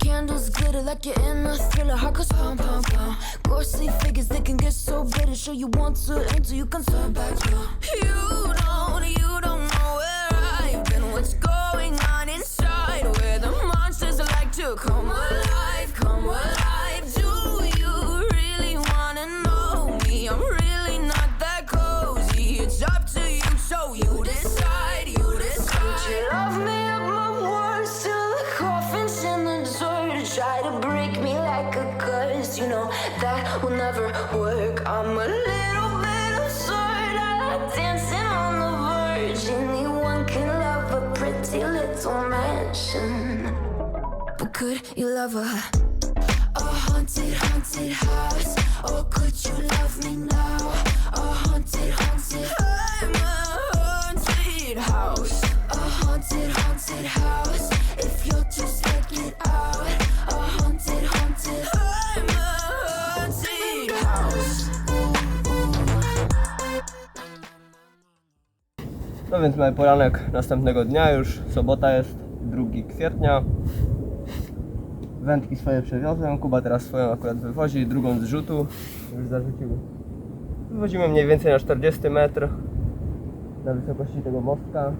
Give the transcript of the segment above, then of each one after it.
candles glitter like you're in a thriller. Heart goes pound, pound, pound. Ghostly figures, they can get so bitter. Show you want to until you can turn back. You don't But could you love a a haunted, haunted house? Or could you love me now? A haunted, haunted. No więc mamy poranek następnego dnia już, sobota jest, 2 kwietnia. Wędki swoje przewiozłem, Kuba teraz swoją akurat wywozi, drugą z rzutu już zarzucił. Wywozimy mniej więcej na 40 metr na wysokości tego mostka.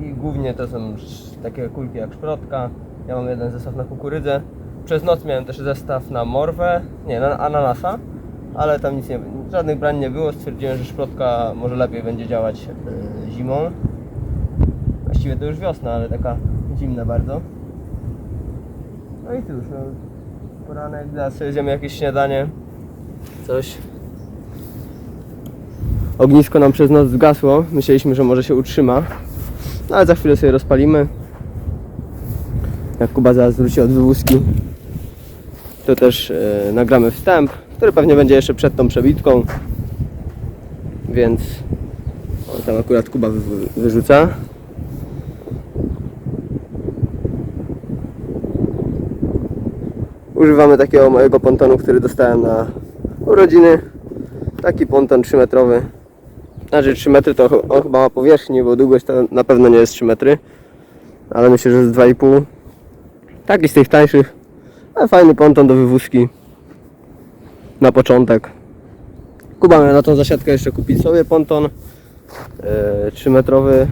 I głównie to są takie kulki jak szprotka. Ja mam jeden zestaw na kukurydzę. Przez noc miałem też zestaw na morwę, nie, na ananasa, ale tam nic nie, żadnych brań nie było. Stwierdziłem, że szprotka może lepiej będzie działać e, zimą. Właściwie to już wiosna, ale taka zimna bardzo. No i cóż, no, poranek, zaraz sobie zjemy jakieś śniadanie, coś. Ognisko nam przez noc zgasło, myśleliśmy, że może się utrzyma, no ale za chwilę sobie rozpalimy. Jak Kuba zaraz wróci od wywózki, to też e, nagramy wstęp, który pewnie będzie jeszcze przed tą przebitką. Więc o, tam akurat Kuba wy, wyrzuca. Używamy takiego mojego pontonu, który dostałem na urodziny. Taki ponton 3 metrowy. Znaczy 3 metry to on chyba ma powierzchni, bo długość to na pewno nie jest 3 metry. Ale myślę, że jest 2,5. Taki z tych tańszych. Ale fajny ponton do wywózki. Na początek. Kuba miał na tą zasiadkę jeszcze kupić sobie ponton. Yy, 3 metrowy.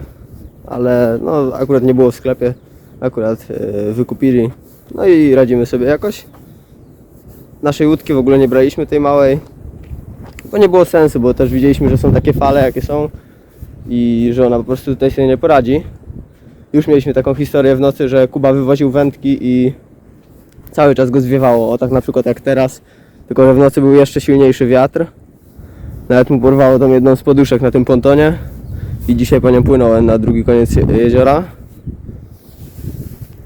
Ale no akurat nie było w sklepie. Akurat yy, wykupili. No i radzimy sobie jakoś. Naszej łódki w ogóle nie braliśmy tej małej. Bo nie było sensu, bo też widzieliśmy, że są takie fale jakie są i że ona po prostu tutaj sobie nie poradzi. Już mieliśmy taką historię w nocy, że Kuba wywoził wędki i cały czas go zwiewało, o tak na przykład jak teraz, tylko że w nocy był jeszcze silniejszy wiatr. Nawet mu porwało tą jedną z poduszek na tym pontonie i dzisiaj po nią płynąłem na drugi koniec je- jeziora.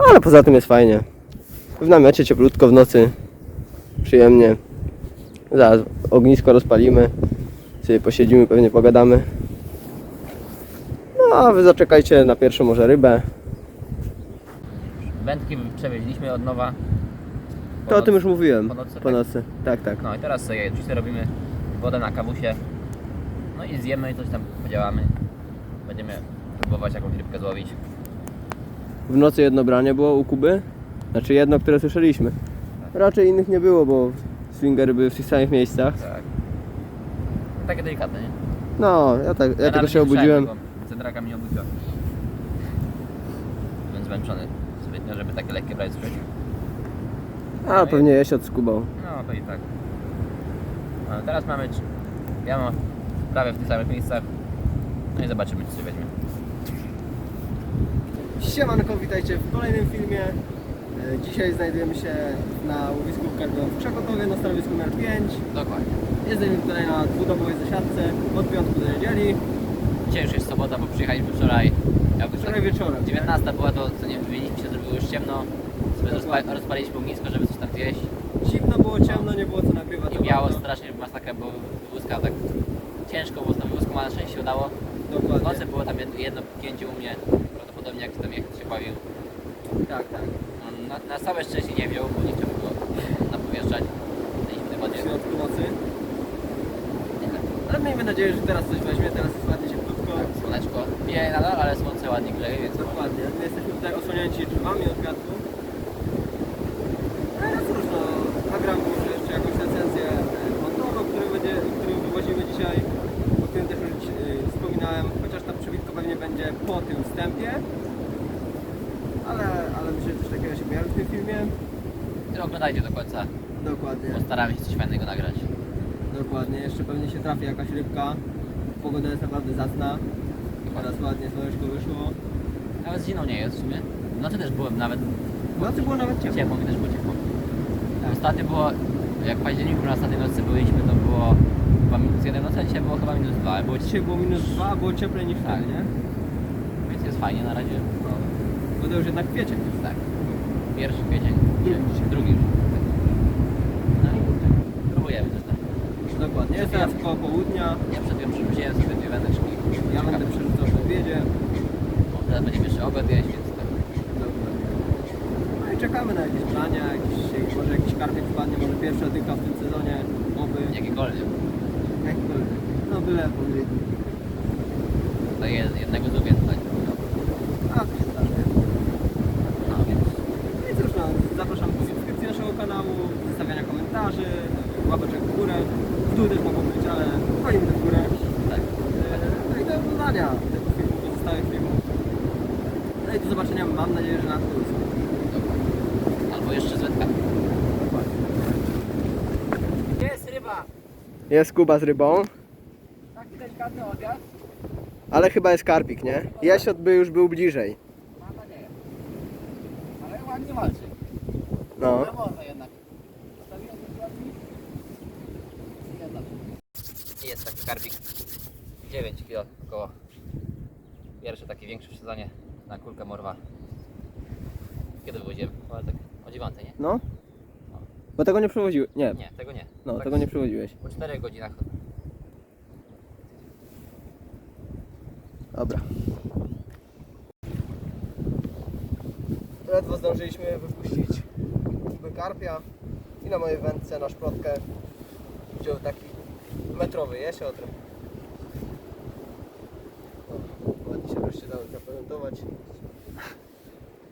Ale poza tym jest fajnie. W namiocie cieplutko w nocy, przyjemnie. Zaraz ognisko rozpalimy, sobie posiedzimy, pewnie pogadamy. No a wy zaczekajcie na pierwszą może rybę. Wędki przewieźliśmy od nowa. To o tym już mówiłem. po nocy, Po tak? nocy. Tak, tak. No i teraz sobie oczywiście robimy wodę na kawusie. No i zjemy i coś tam podziałamy. Będziemy próbować jakąś rybkę złowić. W nocy jedno branie było u Kuby. Znaczy jedno, które słyszeliśmy. Raczej innych nie było, bo swingery były w tych samych miejscach. Tak. No, takie delikatne, nie? No, ja, tak, ja tylko nawet się nie obudziłem. tego. Centraka mnie obudziła. Byłem zmęczony zbytnio, żeby takie lekkie brać słyszeć. A, pewnie jeść od skubał. No to i tak. No, teraz mamy. Ja mam prawie w tych samych miejscach. No i zobaczymy, czy sobie weźmie. Siemanko, witajcie w kolejnym filmie. E, Dzisiaj znajdujemy się na łowisku karpiowym w Krzakotowie na stanowisku numer 5. Dokładnie. Jesteśmy tutaj na dwudobowej zasiadce od piątku do niedzieli. Dzisiaj już jest sobota, bo przyjechaliśmy wczoraj. Jakby Wczoraj wieczorem. 19 była to, co nie się, już ciemno. Sobie rozpa- rozpaliliśmy ognisko, żeby coś tam zjeść. Zimno było, ciemno, nie było co nagrywać. I miało strasznie masakra, bo wywózka tak ciężko, bo z tą wywózką ma na szczęście udało. W Dokładnie. nocy było tam jedno, jedno pięknięcie u mnie, prawdopodobnie jak tam jak się bawił. Tak, tak. On Na, na całe szczęście nie wziął, bo nie chciał go napowierzchać tej zimnej W wodzie. środku nocy. Ale miejmy nadzieję, że teraz coś weźmie, teraz jest ładnie cieplutko. Słoneczko bije nadal, ale słońce ładnie grzeje, więc Dokładnie. My jesteśmy tutaj osłonięci drzewami od wiatru. No cóż, no, nagram może jeszcze jakąś recenzję e, pontonu, który, będzie, który wywozimy dzisiaj, o którym też już e, wspominałem, chociaż ta przybitko pewnie będzie po tym wstępie. Ale, ale myślę, że coś takiego się pojawi w tym filmie. oglądajcie do końca, Dokładnie. postaramy się coś fajnego nagrać. Dokładnie. Jeszcze pewnie się trafi jakaś rybka. Pogoda jest naprawdę zacna. Teraz ładnie słoneczko wyszło. Nawet z zimą nie jest w sumie. No to też byłem nawet W nocy było nawet ciepło. ciepło, mi też było ciepło. Ostatnio było, jak w październiku na ostatniej nocy byliśmy, to było chyba minus 1, no to dzisiaj było chyba minus 2, ale było Dzisiaj było minus 2, a było cieplej niż wtedy, Tak. nie? więc jest fajnie na razie. No. Bo to już jednak kwiecień. Tak. Pierwszy kwiecień, dzisiaj drugi już. No i próbujemy też tak. Dokładnie. Jest teraz koło południa. Ja sobie dwie wędeczki. Ja będę przerzucał w obiedzie. Bo Teraz będziemy jeszcze obiad jeść, więc tak. Dokładnie. No i czekamy na jakieś brania, jakiś, może jakiś karpiek wpadnie, może pierwsza dyka w tym sezonie, oby. Jakikolwiek. Jakikolwiek. No byle podryk. To jest jednego z tutaj. A, to się zdarzy. No więc No i cóż, no, zapraszam do subskrypcji naszego kanału, zostawiania komentarzy, łapeczek w górę. W dół też mogą być, ale walimy w górę. tak. E, No i do oglądania tego filmu, pozostałych filmów. No i do zobaczenia, mam nadzieję, że na Tursku. Albo jeszcze z wędkami. Gdzie jest ryba? Jest Kuba z rybą, Taki delikatny odjazd. ale chyba jest karpik, nie? Jasiot by już był bliżej. Mam nadzieję. Ale ładnie walczy. No. Może jednak. Zostawiłem. Jest taki karbik. 9 kg około. Pierwszy taki większy w sezonie na kulkę morwa. Kiedy wywoziłem? Chyba tak o 9, nie? No. Bo tego nie przewoziłeś. Nie. Nie, tego nie. No, tak tego nie przewoziłeś. Po 4 godzinach. Dobra. Ledwo zdążyliśmy wypuścić kuby karpia i na mojej wędce na szprotkę wziął taki metrowy jesiotr. O, Ładnie się wreszcie dało zaprezentować.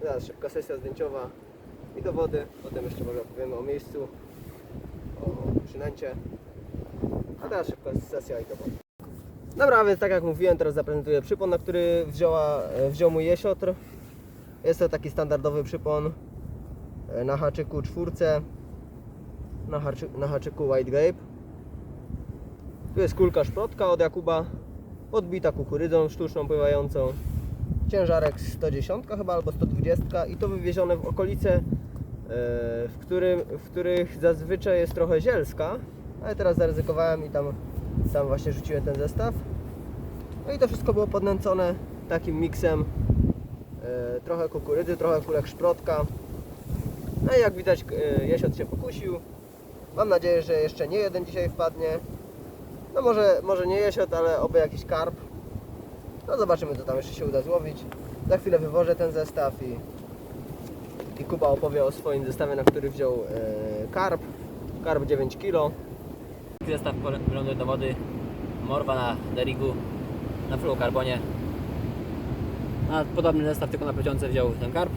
Teraz szybka sesja zdjęciowa i do wody. Potem jeszcze może opowiemy o miejscu, o przynęcie. A teraz szybka sesja i do wody. Dobra, więc tak jak mówiłem, teraz zaprezentuję przypon, na który wzięła, e, wziął mój jesiotr. Jest to taki standardowy przypon e, na haczyku czwórce, na, na haczyku White Grape. Tu jest kulka szprotka od Jakuba, podbita kukurydzą sztuczną pływającą. Ciężarek 110 chyba albo 120 i to wywiezione w okolice, w, którym, w których zazwyczaj jest trochę zielska, ale teraz zaryzykowałem i tam, tam właśnie rzuciłem ten zestaw. No i to wszystko było podnęcone takim miksem e, trochę kukurydzy, trochę kulek szprotka. No i jak widać e, jesiot się pokusił. Mam nadzieję, że jeszcze nie jeden dzisiaj wpadnie. No może, może nie jesiot, ale oby jakiś karp. No zobaczymy co tam jeszcze się uda złowić. Za chwilę wywożę ten zestaw i, i Kuba opowie o swoim zestawie, na który wziął e, karp. Karp 9 kg. Zestaw wyląduje do wody. Morwa na derigu, na fluokarbonie. A podobny zestaw tylko na plecionce wziął ten karp.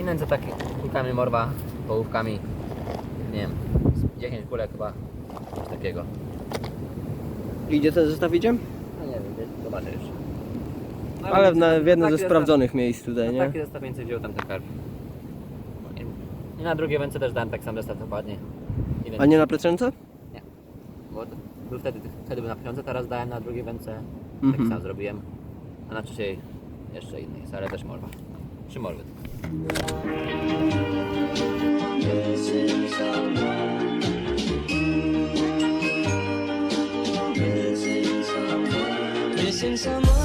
I nędzę takie kulkami morwa, połówkami. Nie wiem, z 10 kulek chyba. Coś takiego. Idzie ten zestaw idzie? No nie wiem, zobaczę jeszcze. No, Ale w, na, w jednym taki ze zestaw- sprawdzonych miejsc tutaj, No nie? taki zestaw więcej wziął tam ten karp. I- na drugie węce też dałem tak sam zestaw dokładnie. Nie A nie na plecionce? bo to był wtedy, wtedy był na pieniądze, teraz dałem na drugie węce. Tak Mhm. sam zrobiłem. A na trzeciej jeszcze inny jest, ale też morwa. Trzy morwy. Missing someone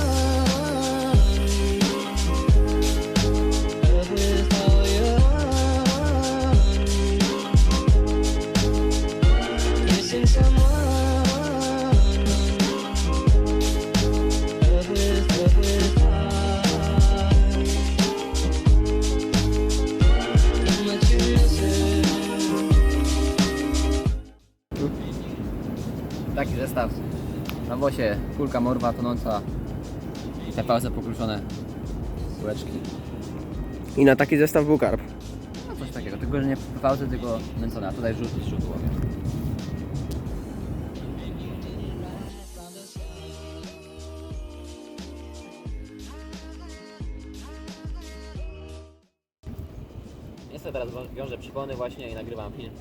Wosie kulka morwa tonąca i te palce pokruszone kuleczki. I na taki zestaw był karp. No coś takiego, tylko że nie palce, tylko nęcone, a tutaj rzut z rzutu łowię. Niestety teraz wą- wiążę przypony właśnie i nagrywam film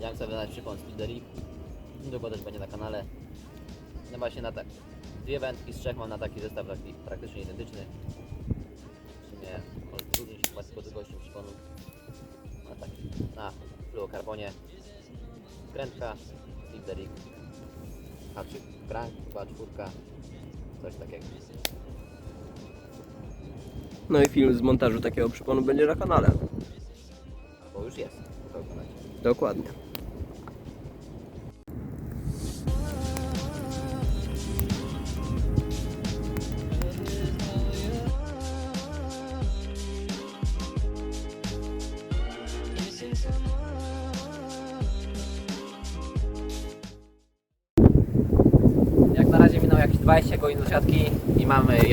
jak sobie wydać przypon Speedery. Niedługo też będzie na kanale. No właśnie na tak. Dwie wędki z trzech mam na taki zestaw taki praktycznie identyczny. W sumie może różni się chyba tylko długością przyponu. Na taki, na fluokarbonie. Skrętka, Speedery. Haczyk crank, chyba czwórka. Coś takiego. No i film z montażu takiego przyponu będzie na kanale. Bo już jest. Dokładnie.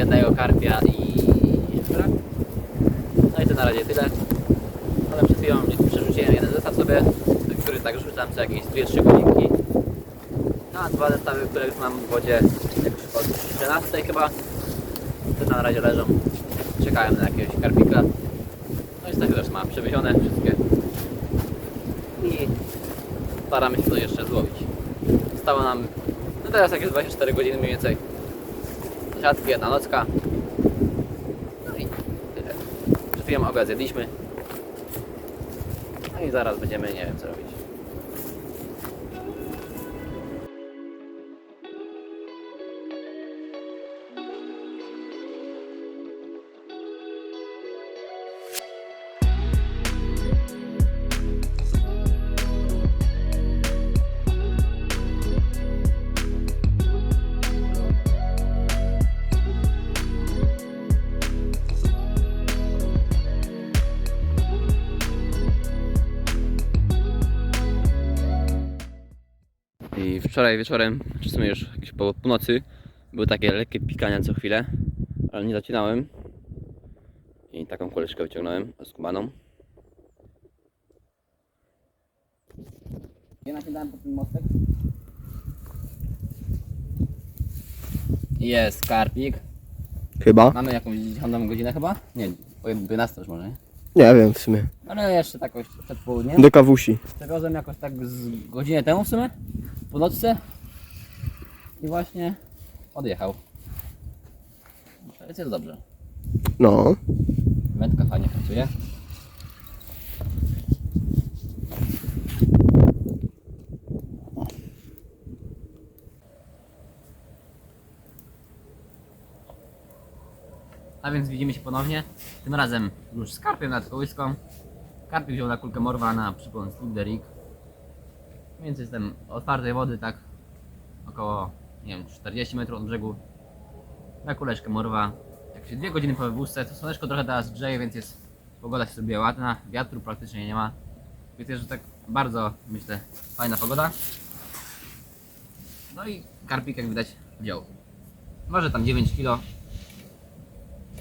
Jednego karpia i szczura. No i to na razie tyle. Ale przed chwilą przerzuciłem jeden zestaw sobie, który tak rzucam co jakieś 2-3 godzinki. No a dwa zestawy, które już mam w wodzie jak od 13 chyba, te na razie leżą. Czekałem na jakiegoś karpika. No i z tego też mam przewiezione wszystkie. I staramy się to jeszcze złowić. Stało nam no teraz jakieś 24 godziny mniej więcej. Siatki, jedna nocka. No i tyle. Przed chwilą obiad zjedliśmy. No i zaraz będziemy, nie wiem co robić. Wczoraj wieczorem, czy w sumie już jakieś po północy, były takie lekkie pikania co chwilę, ale nie zacinałem. I taką kuleczkę wyciągnąłem, skubaną. Ja naciągałem po ten mostek. Jest karpik. Chyba? Mamy jakąś 10 godzinę chyba? Nie, o 12 już może, nie? Nie wiem w sumie. Ale jeszcze tak jakoś przed południem. Do kawusi. Przewiozłem jakoś tak z godzinę temu w sumie, po nocce i właśnie odjechał. Więc jest dobrze. No. Wędka fajnie pracuje. A więc widzimy się ponownie. Tym razem już z karpiem nad kołyską. Karpik wziął na kulkę morwa na the Rig. Więc jestem otwartej wody, tak około nie wiem, 40 metrów od brzegu. Na kuleczkę morwa. Jak się dwie godziny po wywózce, to słoneczko trochę teraz grzeje, więc jest pogoda się zrobiła ładna. Wiatru praktycznie nie ma. Więc jest, że tak bardzo myślę fajna pogoda. No i karpik jak widać wziął. Może tam 9 kg.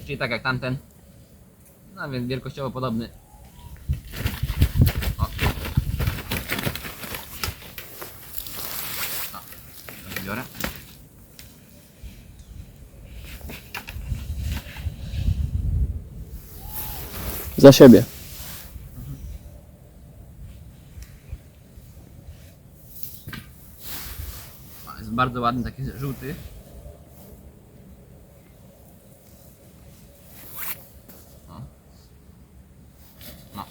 Czyli tak jak tamten. No więc wielkościowo podobny. O. O. teraz Biorę. Za siebie. Jest bardzo ładny, taki żółty. O. No.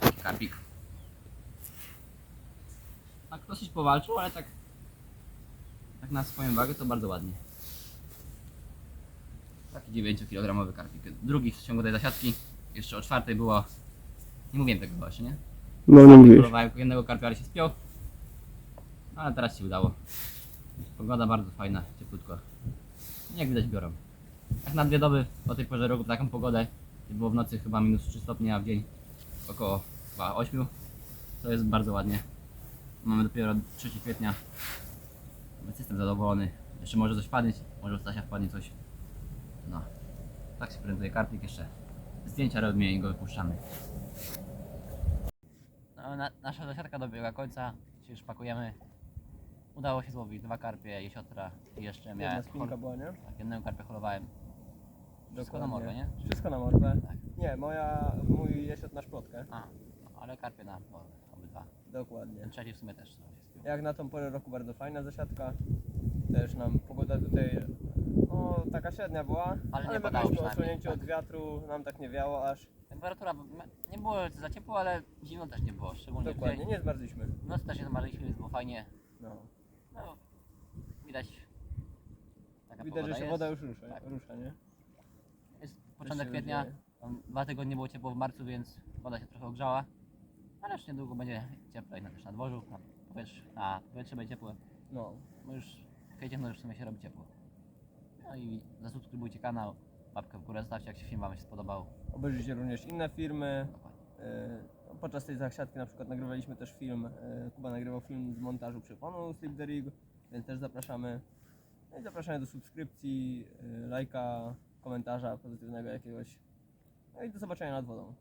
Taki Karpik. Tak dosyć powalczył, ale tak tak na swoją wagę to bardzo ładnie. Taki 9-kilogramowy karpik. Drugi w ciągu tej zasiadki. Jeszcze o czwartej było. Nie mówiłem tego właśnie, nie? No nie. Próbowałem jednego karpia, ale się spiął. No, ale teraz się udało. Pogoda bardzo fajna, cieplutko. Jak widać biorą. Jak na dwie doby o tej porze roku w taką pogodę, było w nocy chyba minus 3 stopnie, a w dzień około chyba 8. To jest bardzo ładnie. Mamy dopiero 3 kwietnia. Więc jestem zadowolony. Jeszcze może coś wpadnie, może u Stasia wpadnie coś. No. Tak się prezentuje karpik jeszcze. Zdjęcia robimy i go wypuszczamy. No, na, nasza zasiadka dobiega końca. Się już pakujemy. Udało się złowić dwa karpie, jesiotra i jeszcze miałem. Jedna spinka była, nie? Tak, jednego karpia holowałem. Wszystko na morwę, nie? Wszystko na morwę. Tak. Nie, moja, mój jesiot na szplotkę. A, ale karpie na morwę. Dokładnie. Ten trzeci w sumie też. Jest. Jak na tą porę roku bardzo fajna zasiadka. Też nam pogoda tutaj no, taka średnia była, Ale nie ale padało byliśmy przynajmniej, tak. od wiatru, nam tak nie wiało aż. Temperatura m- nie było za ciepło, ale zimno też nie było, szczególnie w Dokładnie, dzień. nie zmarzliśmy. W nocy też się zmarliśmy, więc było fajnie. No. No, widać. Taka Widać, że pogoda się jest. woda już rusza, Tak. rusza nie? Jest początek się kwietnia, dzieje. tam dwa tygodnie było ciepło w marcu, więc woda się trochę ogrzała. Ale już niedługo będzie cieplej też na dworzu, na powietrze, na powietrze będzie ciepłe. No. Bo już w kwiecie no już w sumie się robi ciepło. No i zasubskrybujcie kanał, łapkę w górę zostawcie jak się film wam się spodobał. Obejrzyjcie również inne firmy. Dokładnie. Yy, Podczas tej zasiadki na przykład nagrywaliśmy też film, yy, Kuba nagrywał film z montażu przyponu Sleep the Rig, więc też zapraszamy. No i zapraszamy do subskrypcji, yy, lajka, komentarza pozytywnego jakiegoś. No i do zobaczenia nad wodą.